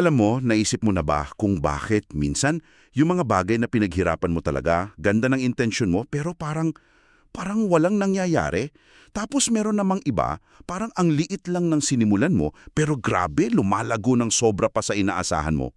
Alam mo, naisip mo na ba kung bakit minsan yung mga bagay na pinaghirapan mo talaga, ganda ng intensyon mo, pero parang, parang walang nangyayari? Tapos meron namang iba, parang ang liit lang ng sinimulan mo, pero grabe, lumalago ng sobra pa sa inaasahan mo.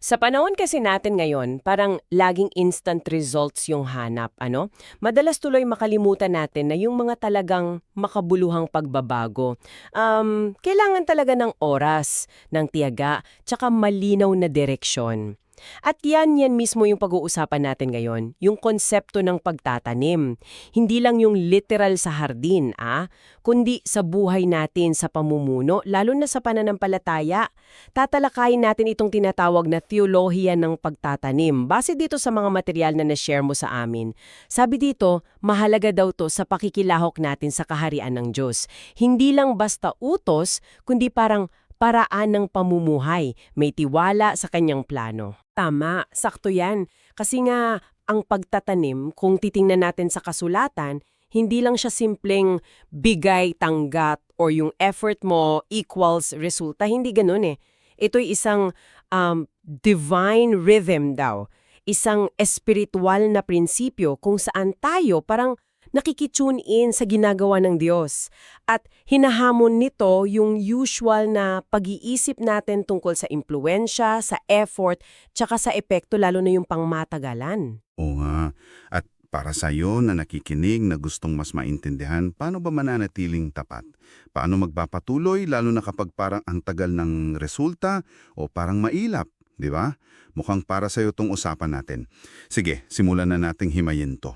Sa panahon kasi natin ngayon, parang laging instant results yung hanap, ano? Madalas tuloy makalimutan natin na yung mga talagang makabuluhang pagbabago. Um, kailangan talaga ng oras, ng tiyaga, tsaka malinaw na direksyon. At yan yan mismo yung pag-uusapan natin ngayon, yung konsepto ng pagtatanim. Hindi lang yung literal sa hardin, ah, kundi sa buhay natin sa pamumuno, lalo na sa pananampalataya. Tatalakayin natin itong tinatawag na theolohiya ng pagtatanim. Base dito sa mga material na na-share mo sa amin. Sabi dito, mahalaga daw to sa pakikilahok natin sa kaharian ng Diyos. Hindi lang basta utos, kundi parang paraan ng pamumuhay, may tiwala sa kanyang plano. Tama, sakto yan. Kasi nga, ang pagtatanim, kung titingnan natin sa kasulatan, hindi lang siya simpleng bigay, tanggap, or yung effort mo equals resulta. Hindi ganun eh. Ito'y isang um, divine rhythm daw. Isang espiritual na prinsipyo kung saan tayo parang nakikitune in sa ginagawa ng Diyos. At hinahamon nito yung usual na pag-iisip natin tungkol sa impluensya, sa effort, tsaka sa epekto lalo na yung pangmatagalan. Oo nga. At para sa iyo na nakikinig na gustong mas maintindihan, paano ba mananatiling tapat? Paano magpapatuloy lalo na kapag parang ang tagal ng resulta o parang mailap, di ba? Mukhang para sa iyo tong usapan natin. Sige, simulan na nating himayin to.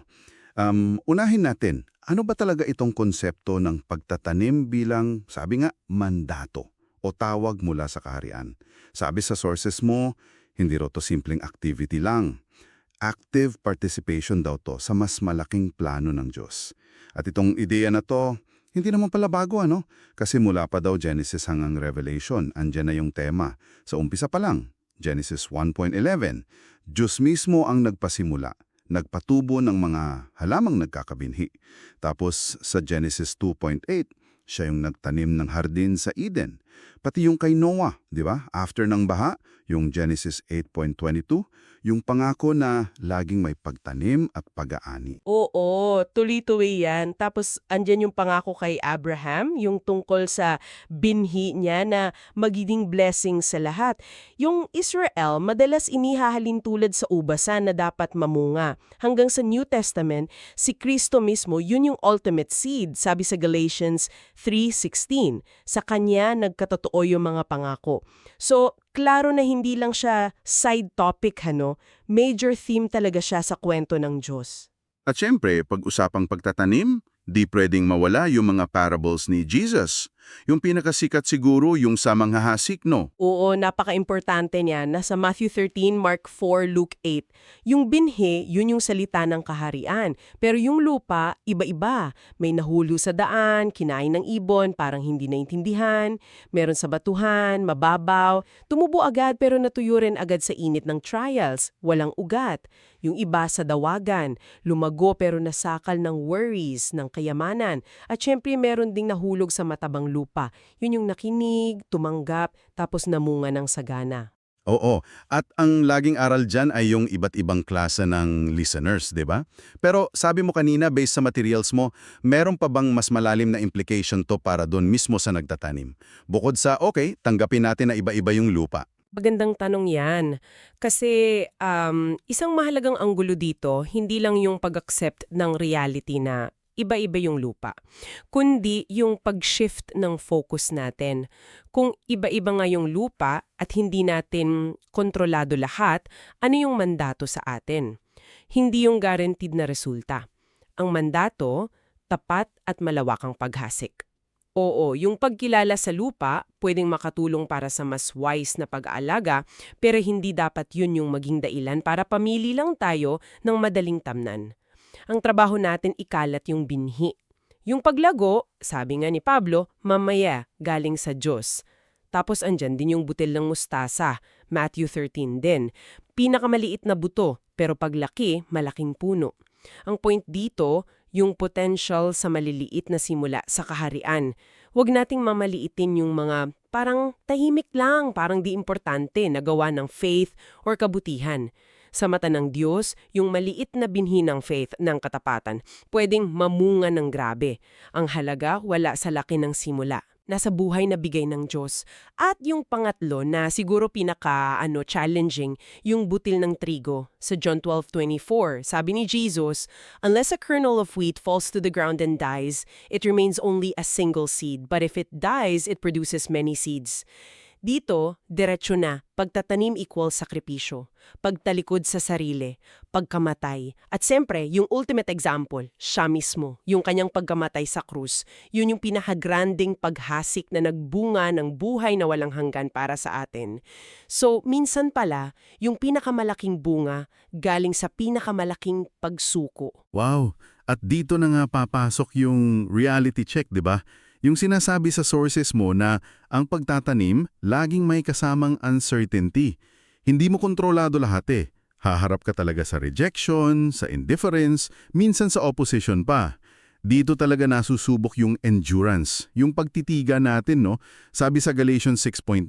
Um, unahin natin, ano ba talaga itong konsepto ng pagtatanim bilang, sabi nga, mandato o tawag mula sa kaharian? Sabi sa sources mo, hindi ro to simpleng activity lang. Active participation daw to sa mas malaking plano ng Diyos. At itong ideya na to, hindi naman pala bago ano? Kasi mula pa daw Genesis hanggang Revelation, andyan na yung tema. Sa umpisa pa lang, Genesis 1.11, Diyos mismo ang nagpasimula nagpatubo ng mga halamang nagkakabinhi. Tapos sa Genesis 2.8, siya yung nagtanim ng hardin sa Eden. Pati yung kay Noah, di ba? After ng baha, yung Genesis 8.22, yung pangako na laging may pagtanim at pag-aani. Oo, tuloy-tuloy yan. Tapos andyan yung pangako kay Abraham, yung tungkol sa binhi niya na magiging blessing sa lahat. Yung Israel, madalas inihahalin tulad sa ubasan na dapat mamunga. Hanggang sa New Testament, si Kristo mismo, yun yung ultimate seed, sabi sa Galatians 3.16. Sa Kanya nagkatotoo yung mga pangako. So, klaro na hindi lang siya side topic, ano? Major theme talaga siya sa kwento ng Diyos. At syempre, pag-usapang pagtatanim, di pwedeng mawala yung mga parables ni Jesus. Yung pinakasikat siguro yung sa mga hasik, no? Oo, napaka-importante niya. Nasa Matthew 13, Mark 4, Luke 8. Yung binhi, yun yung salita ng kaharian. Pero yung lupa, iba-iba. May nahulo sa daan, kinain ng ibon, parang hindi naintindihan. Meron sa batuhan, mababaw. Tumubo agad pero natuyo rin agad sa init ng trials. Walang ugat. Yung iba sa dawagan, lumago pero nasakal ng worries, ng kayamanan. At syempre meron ding nahulog sa matabang lupa. Yun yung nakinig, tumanggap, tapos namunga ng sagana. Oo, at ang laging aral dyan ay yung iba't ibang klase ng listeners, di ba? Pero sabi mo kanina, based sa materials mo, meron pa bang mas malalim na implication to para doon mismo sa nagtatanim? Bukod sa, okay, tanggapin natin na iba-iba yung lupa. Magandang tanong yan. Kasi um, isang mahalagang anggulo dito, hindi lang yung pag-accept ng reality na iba-iba yung lupa, kundi yung pag-shift ng focus natin. Kung iba-iba nga yung lupa at hindi natin kontrolado lahat, ano yung mandato sa atin? Hindi yung guaranteed na resulta. Ang mandato, tapat at malawakang paghasik. Oo, yung pagkilala sa lupa pwedeng makatulong para sa mas wise na pag-aalaga pero hindi dapat yun yung maging dailan para pamili lang tayo ng madaling tamnan. Ang trabaho natin ikalat yung binhi. Yung paglago, sabi nga ni Pablo, mamaya galing sa Diyos. Tapos andyan din yung butil ng mustasa, Matthew 13 din. Pinakamaliit na buto, pero paglaki, malaking puno. Ang point dito, yung potential sa maliliit na simula sa kaharian. Huwag nating mamaliitin yung mga parang tahimik lang, parang di importante na gawa ng faith or kabutihan. Sa mata ng Diyos, yung maliit na binhi ng faith ng katapatan, pwedeng mamunga ng grabe. Ang halaga, wala sa laki ng simula. Nasa buhay na bigay ng Diyos. At yung pangatlo na siguro pinaka ano challenging, yung butil ng trigo. Sa John 12:24, sabi ni Jesus, Unless a kernel of wheat falls to the ground and dies, it remains only a single seed. But if it dies, it produces many seeds. Dito, diretsyo na, pagtatanim equal sakripisyo, pagtalikod sa sarili, pagkamatay, at siyempre, yung ultimate example, siya mismo, yung kanyang pagkamatay sa krus, yun yung pinakagranding paghasik na nagbunga ng buhay na walang hanggan para sa atin. So, minsan pala, yung pinakamalaking bunga galing sa pinakamalaking pagsuko. Wow! At dito na nga papasok yung reality check, di ba? Yung sinasabi sa sources mo na ang pagtatanim laging may kasamang uncertainty. Hindi mo kontrolado lahat eh. Haharap ka talaga sa rejection, sa indifference, minsan sa opposition pa. Dito talaga nasusubok yung endurance, yung pagtitiga natin, no? Sabi sa Galatians 6.9,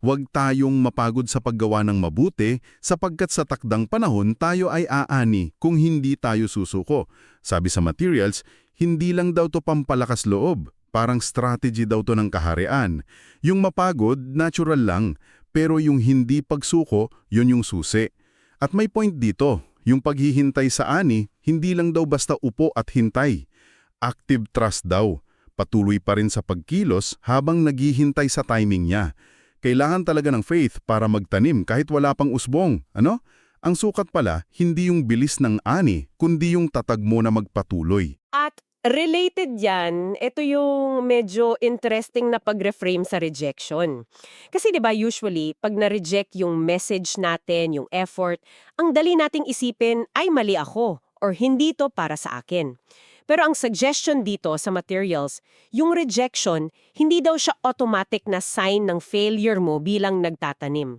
huwag tayong mapagod sa paggawa ng mabuti sapagkat sa takdang panahon tayo ay aani kung hindi tayo susuko. Sabi sa materials, hindi lang daw to pampalakas loob, parang strategy daw to ng kaharian. Yung mapagod, natural lang, pero yung hindi pagsuko, yun yung susi. At may point dito, yung paghihintay sa ani, hindi lang daw basta upo at hintay. Active trust daw. Patuloy pa rin sa pagkilos habang naghihintay sa timing niya. Kailangan talaga ng faith para magtanim kahit wala pang usbong. Ano? Ang sukat pala, hindi yung bilis ng ani, kundi yung tatag mo na magpatuloy. At related yan, ito yung medyo interesting na pag-reframe sa rejection. Kasi 'di ba usually, pag na-reject yung message natin, yung effort, ang dali nating isipin, ay mali ako, or hindi to para sa akin. Pero ang suggestion dito sa materials, yung rejection, hindi daw siya automatic na sign ng failure mo bilang nagtatanim.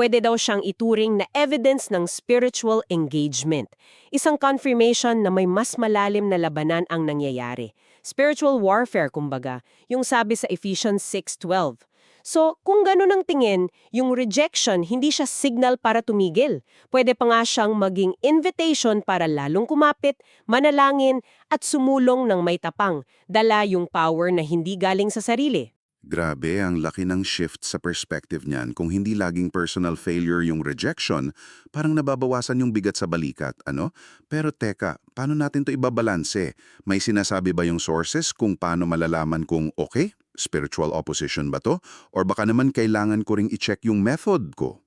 Pwede daw siyang ituring na evidence ng spiritual engagement. Isang confirmation na may mas malalim na labanan ang nangyayari. Spiritual warfare, kumbaga, yung sabi sa Ephesians 6.12. So, kung ganun ang tingin, yung rejection hindi siya signal para tumigil. Pwede pa nga siyang maging invitation para lalong kumapit, manalangin, at sumulong ng may tapang, dala yung power na hindi galing sa sarili. Grabe, ang laki ng shift sa perspective niyan. Kung hindi laging personal failure yung rejection, parang nababawasan yung bigat sa balikat, ano? Pero teka, paano natin to ibabalanse? May sinasabi ba yung sources kung paano malalaman kung okay? Spiritual opposition ba to? Or baka naman kailangan ko ring i-check yung method ko?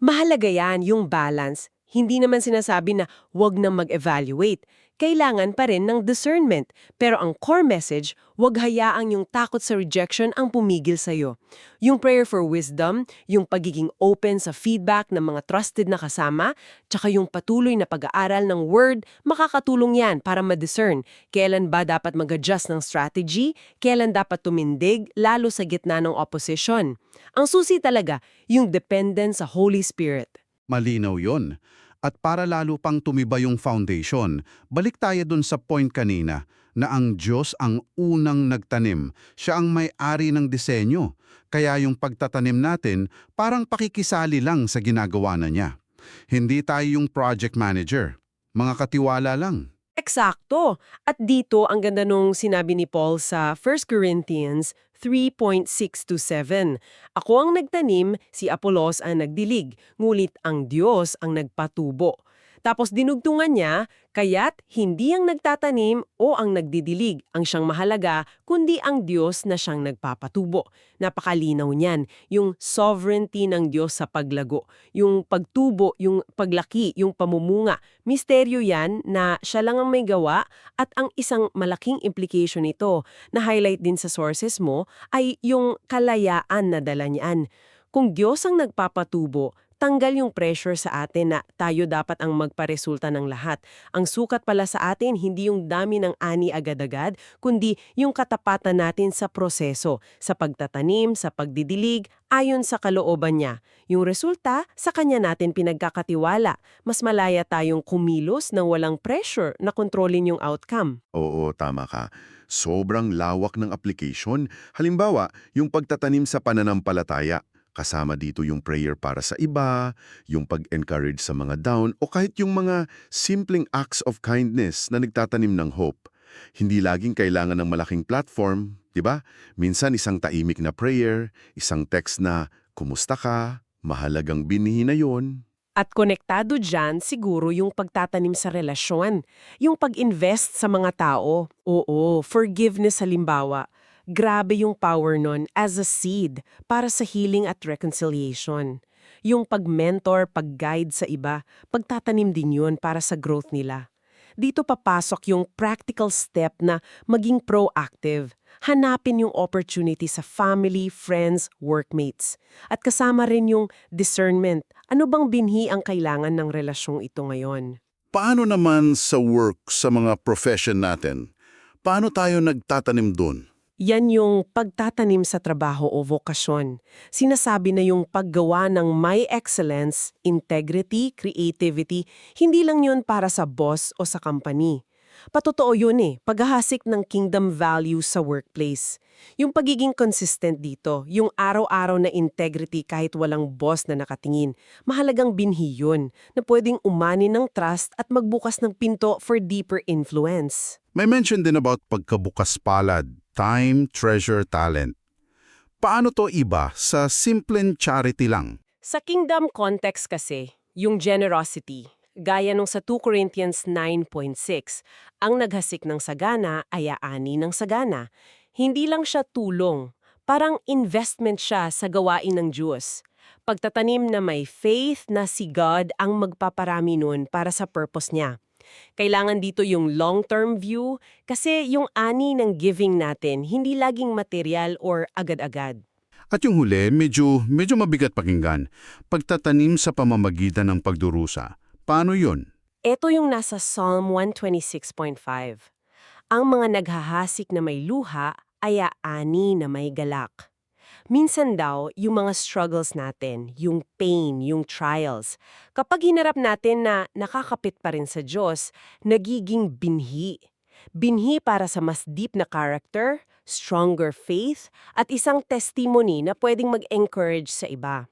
Mahalaga yan, yung balance. Hindi naman sinasabi na wag na mag-evaluate. Kailangan pa rin ng discernment. Pero ang core message, wag hayaang yung takot sa rejection ang pumigil sa'yo. Yung prayer for wisdom, yung pagiging open sa feedback ng mga trusted na kasama, tsaka yung patuloy na pag-aaral ng word, makakatulong yan para ma-discern kailan ba dapat mag-adjust ng strategy, kailan dapat tumindig, lalo sa gitna ng opposition. Ang susi talaga, yung dependence sa Holy Spirit. Malinaw yon. At para lalo pang tumiba yung foundation, balik tayo dun sa point kanina na ang Diyos ang unang nagtanim. Siya ang may-ari ng disenyo. Kaya yung pagtatanim natin parang pakikisali lang sa ginagawa na niya. Hindi tayo yung project manager. Mga katiwala lang. Eksakto. At dito, ang ganda nung sinabi ni Paul sa 1 Corinthians 3.6 to 7. Ako ang nagtanim, si Apolos ang nagdilig, ngulit ang Diyos ang nagpatubo. Tapos dinugtungan niya, kaya't hindi ang nagtatanim o ang nagdidilig ang siyang mahalaga, kundi ang Diyos na siyang nagpapatubo. Napakalinaw niyan, yung sovereignty ng Diyos sa paglago, yung pagtubo, yung paglaki, yung pamumunga. Misteryo yan na siya lang ang may gawa at ang isang malaking implication nito na highlight din sa sources mo ay yung kalayaan na dala niyan. Kung Diyos ang nagpapatubo, natanggal yung pressure sa atin na tayo dapat ang magparesulta ng lahat. Ang sukat pala sa atin, hindi yung dami ng ani agad-agad, kundi yung katapatan natin sa proseso, sa pagtatanim, sa pagdidilig, ayon sa kalooban niya. Yung resulta, sa kanya natin pinagkakatiwala. Mas malaya tayong kumilos nang walang pressure na kontrolin yung outcome. Oo, tama ka. Sobrang lawak ng application. Halimbawa, yung pagtatanim sa pananampalataya. Kasama dito yung prayer para sa iba, yung pag-encourage sa mga down, o kahit yung mga simpleng acts of kindness na nagtatanim ng hope. Hindi laging kailangan ng malaking platform, di ba? Minsan isang taimik na prayer, isang text na, kumusta ka? Mahalagang binhi na yon. At konektado dyan siguro yung pagtatanim sa relasyon, yung pag-invest sa mga tao. Oo, forgiveness halimbawa. Grabe yung power nun as a seed para sa healing at reconciliation. Yung pag-mentor, pag-guide sa iba, pagtatanim din yun para sa growth nila. Dito papasok yung practical step na maging proactive. Hanapin yung opportunity sa family, friends, workmates. At kasama rin yung discernment. Ano bang binhi ang kailangan ng relasyong ito ngayon? Paano naman sa work sa mga profession natin? Paano tayo nagtatanim dun? Yan yung pagtatanim sa trabaho o vokasyon. Sinasabi na yung paggawa ng may excellence, integrity, creativity, hindi lang yun para sa boss o sa company. Patotoo yun eh, paghahasik ng kingdom values sa workplace. Yung pagiging consistent dito, yung araw-araw na integrity kahit walang boss na nakatingin, mahalagang binhi yun na pwedeng umani ng trust at magbukas ng pinto for deeper influence. May mention din about pagkabukas palad, time, treasure, talent. Paano to iba sa simpleng charity lang? Sa kingdom context kasi, yung generosity, gaya nung sa 2 Corinthians 9.6, ang naghasik ng sagana ay aani ng sagana. Hindi lang siya tulong, parang investment siya sa gawain ng Diyos. Pagtatanim na may faith na si God ang magpaparami nun para sa purpose niya. Kailangan dito yung long-term view kasi yung ani ng giving natin hindi laging material or agad-agad. At yung huli, medyo, medyo mabigat pakinggan. Pagtatanim sa pamamagitan ng pagdurusa. Paano yun? Ito yung nasa Psalm 126.5. Ang mga naghahasik na may luha ay aani na may galak. Minsan daw, yung mga struggles natin, yung pain, yung trials, kapag hinarap natin na nakakapit pa rin sa Diyos, nagiging binhi. Binhi para sa mas deep na character, stronger faith, at isang testimony na pwedeng mag-encourage sa iba.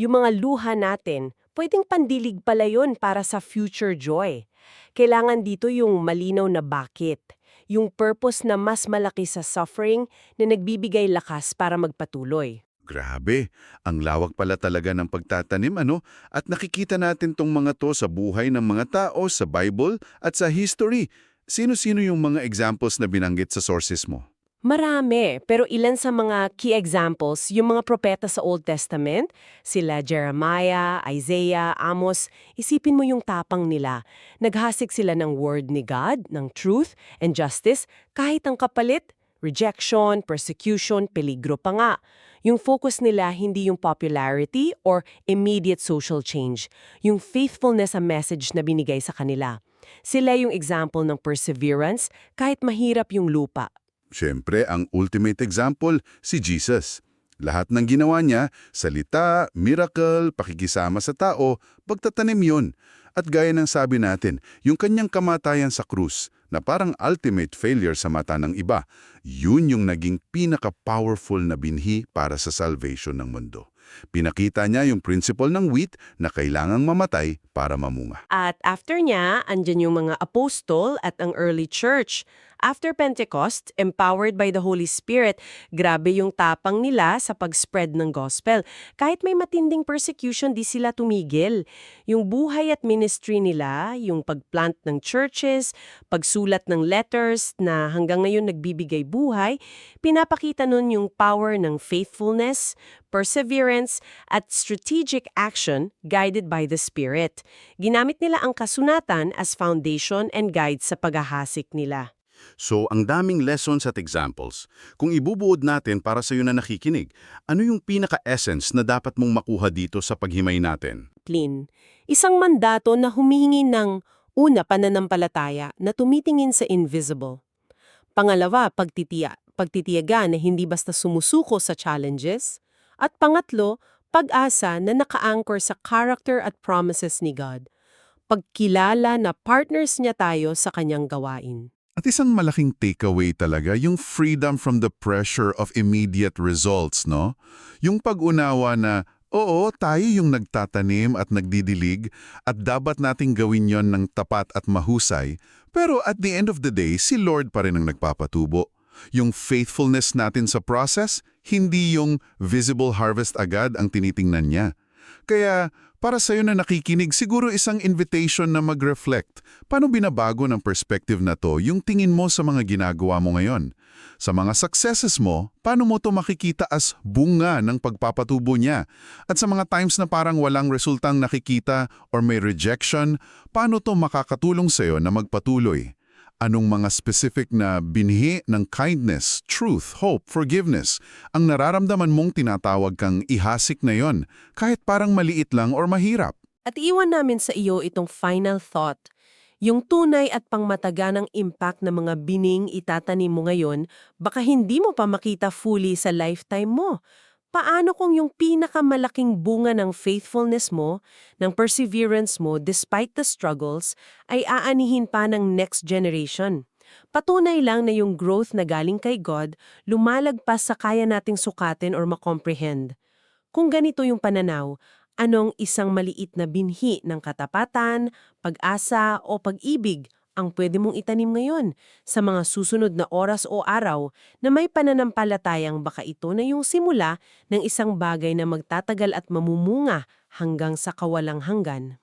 Yung mga luha natin, pwedeng pandilig pala yun para sa future joy. Kailangan dito yung malinaw na bakit, yung purpose na mas malaki sa suffering na nagbibigay lakas para magpatuloy. Grabe, ang lawak pala talaga ng pagtatanim ano? At nakikita natin tong mga to sa buhay ng mga tao, sa Bible at sa history. Sino-sino yung mga examples na binanggit sa sources mo? Marami, pero ilan sa mga key examples, yung mga propeta sa Old Testament, sila Jeremiah, Isaiah, Amos, isipin mo yung tapang nila. Naghasik sila ng word ni God, ng truth and justice, kahit ang kapalit, rejection, persecution, peligro pa nga. Yung focus nila hindi yung popularity or immediate social change, yung faithfulness sa message na binigay sa kanila. Sila yung example ng perseverance kahit mahirap yung lupa. Siyempre, ang ultimate example, si Jesus. Lahat ng ginawa niya, salita, miracle, pakikisama sa tao, pagtatanim yun. At gaya ng sabi natin, yung kanyang kamatayan sa krus, na parang ultimate failure sa mata ng iba, yun yung naging pinaka-powerful na binhi para sa salvation ng mundo. Pinakita niya yung principle ng wheat na kailangang mamatay para mamunga. At after niya, andyan yung mga apostol at ang early church. After Pentecost, empowered by the Holy Spirit, grabe yung tapang nila sa pag-spread ng gospel. Kahit may matinding persecution, di sila tumigil. Yung buhay at ministry nila, yung pagplant ng churches, pagsulat ng letters na hanggang ngayon nagbibigay buhay, pinapakita nun yung power ng faithfulness, perseverance, at strategic action guided by the Spirit. Ginamit nila ang kasunatan as foundation and guide sa paghahasik nila. So, ang daming lessons at examples. Kung ibubuod natin para sa iyo na nakikinig, ano yung pinaka-essence na dapat mong makuha dito sa paghimay natin? discipline, isang mandato na humihingi ng una pananampalataya na tumitingin sa invisible. Pangalawa, pagtitiya, pagtitiyaga na hindi basta sumusuko sa challenges. At pangatlo, pag-asa na naka-anchor sa character at promises ni God. Pagkilala na partners niya tayo sa kanyang gawain. At isang malaking takeaway talaga, yung freedom from the pressure of immediate results, no? Yung pag-unawa na, oo, tayo yung nagtatanim at nagdidilig at dapat nating gawin yon ng tapat at mahusay, pero at the end of the day, si Lord pa rin ang nagpapatubo. Yung faithfulness natin sa process, hindi yung visible harvest agad ang tinitingnan niya. Kaya, para sa'yo na nakikinig, siguro isang invitation na mag-reflect. Paano binabago ng perspective na to yung tingin mo sa mga ginagawa mo ngayon? Sa mga successes mo, paano mo to makikita as bunga ng pagpapatubo niya? At sa mga times na parang walang resultang nakikita or may rejection, paano to makakatulong sa'yo na magpatuloy? Anong mga specific na binhi ng kindness, truth, hope, forgiveness ang nararamdaman mong tinatawag kang ihasik na yon, kahit parang maliit lang or mahirap? At iwan namin sa iyo itong final thought. Yung tunay at pangmataganang impact ng mga bining itatanim mo ngayon, baka hindi mo pa makita fully sa lifetime mo. Paano kung yung pinakamalaking bunga ng faithfulness mo, ng perseverance mo despite the struggles, ay aanihin pa ng next generation? Patunay lang na yung growth na galing kay God lumalagpas sa kaya nating sukatin or makomprehend. Kung ganito yung pananaw, anong isang maliit na binhi ng katapatan, pag-asa o pag-ibig ang pwede mong itanim ngayon sa mga susunod na oras o araw na may pananampalatayang baka ito na yung simula ng isang bagay na magtatagal at mamumunga hanggang sa kawalang hanggan.